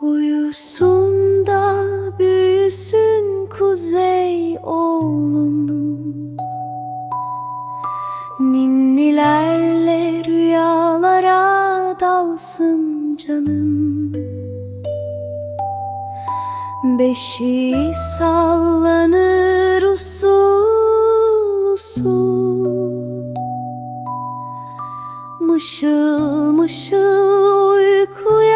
Uyusun da büyüsün kuzey oğlum. Ninnilerle rüyalara dalsın canım. Beşiği sallanır usul usul. Mışıl mışıl uykuya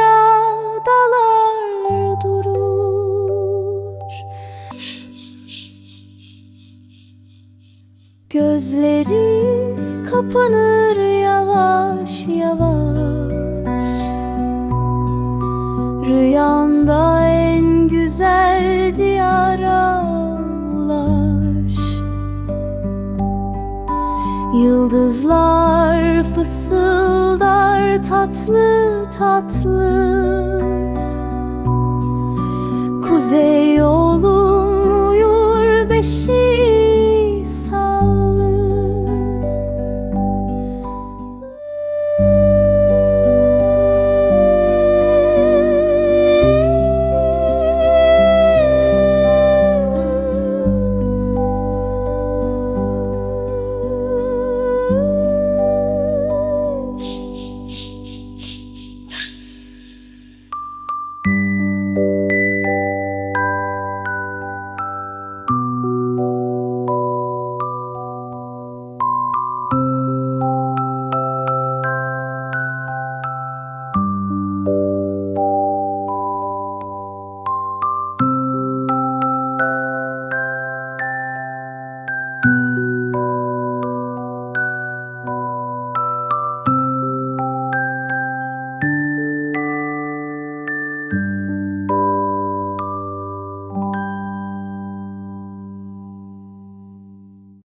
Gözleri kapanır yavaş yavaş. Rüyanda en güzel diyara ulaş Yıldızlar fısıldar tatlı tatlı